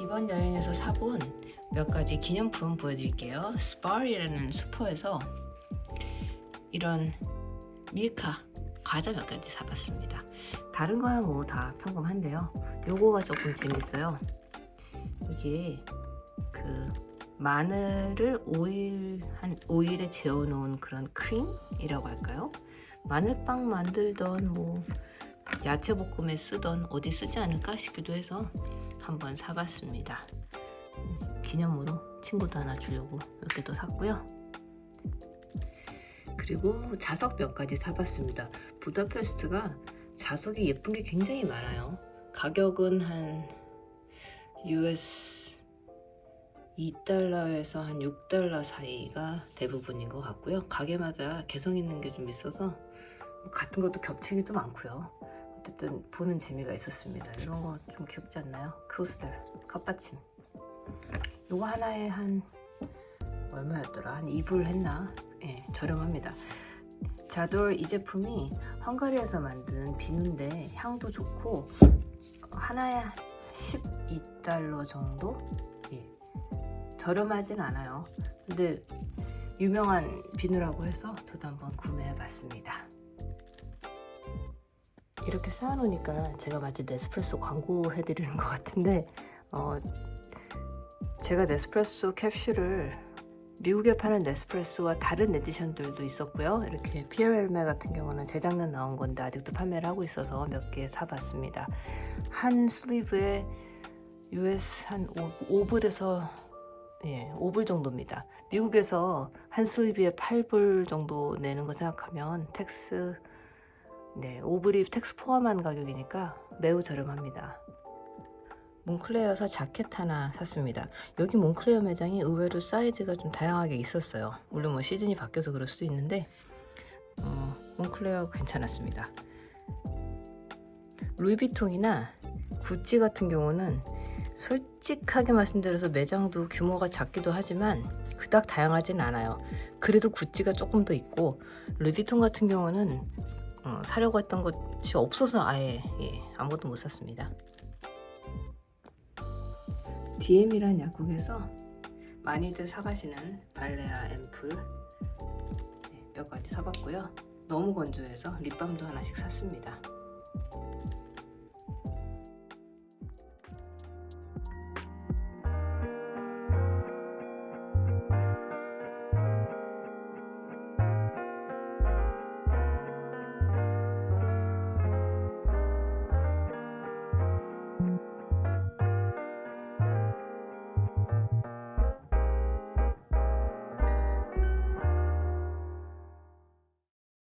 이번 여행에서 사본 몇 가지 기념품 보여드릴게요. 스파리라는 슈퍼에서 이런 밀카 과자 몇 가지 사봤습니다. 다른 거야 뭐 다 평범한데요. 요거가 조금 재밌어요. 이게 그 마늘을 오일 한 오일에 재워 놓은 그런 크림이라고 할까요? 마늘빵 만들던 뭐 야채 볶음에 쓰던 어디 쓰지 않을까 싶기도 해서 한번 사봤습니다. 기념으로 친구도 하나 주려고 몇 개 더 샀고요. 그리고 자석 몇 가지 사봤습니다. 부다페스트가 자석이 예쁜 게 굉장히 많아요. 가격은 한 US 2달러에서 한 6달러 사이가 대부분인 것 같고요. 가게마다 개성 있는 게 좀 있어서 뭐 같은 것도 겹치기도 많고요. 어쨌든 보는 재미가 있었습니다. 이런 거 좀 귀엽지 않나요? 크우스들 컵받침. 요거 하나에 한 얼마였더라? 한 2불 했나? 예, 저렴합니다. 자돌 이 제품이 헝가리에서 만든 비누인데 향도 좋고 하나에 12달러 정도? 예. 저렴하진 않아요. 근데 유명한 비누라고 해서 저도 한번 구매해 봤습니다. 이렇게 쌓아놓으니까 제가 마치 네스프레소 광고 해드리는 것 같은데 어, 제가 네스프레소 캡슐을 미국에 파는 네스프레소와 다른 에디션들도 있었고요. 이렇게 피에르 헬메 같은 경우는 재작년 나온 건데 아직도 판매를 하고 있어서 몇 개 사봤습니다. 한 슬리브에 US 한 5, 5불에서 예, 5불 정도입니다. 미국에서 한 슬리브에 8불 정도 내는 거 생각하면 텍스 네, 5불이 텍스 포함한 가격이니까 매우 저렴합니다. 몽클레어에서 자켓 하나 샀습니다. 여기 몽클레어 매장이 의외로 사이즈가 좀 다양하게 있었어요. 물론 뭐 시즌이 바뀌어서 그럴 수도 있는데 어, 몽클레어 괜찮았습니다. 루이비통이나 구찌 같은 경우는 솔직하게 말씀드려서 매장도 규모가 작기도 하지만 그닥 다양하진 않아요. 그래도 구찌가 조금 더 있고 루이비통 같은 경우는 어, 사려고 했던 것이 없어서 아예 예, 아무것도 못 샀습니다. DM이란 약국에서 많이들 사가시는 발레아 앰플 네, 몇 가지 사봤고요. 너무 건조해서 립밤도 하나씩 샀습니다.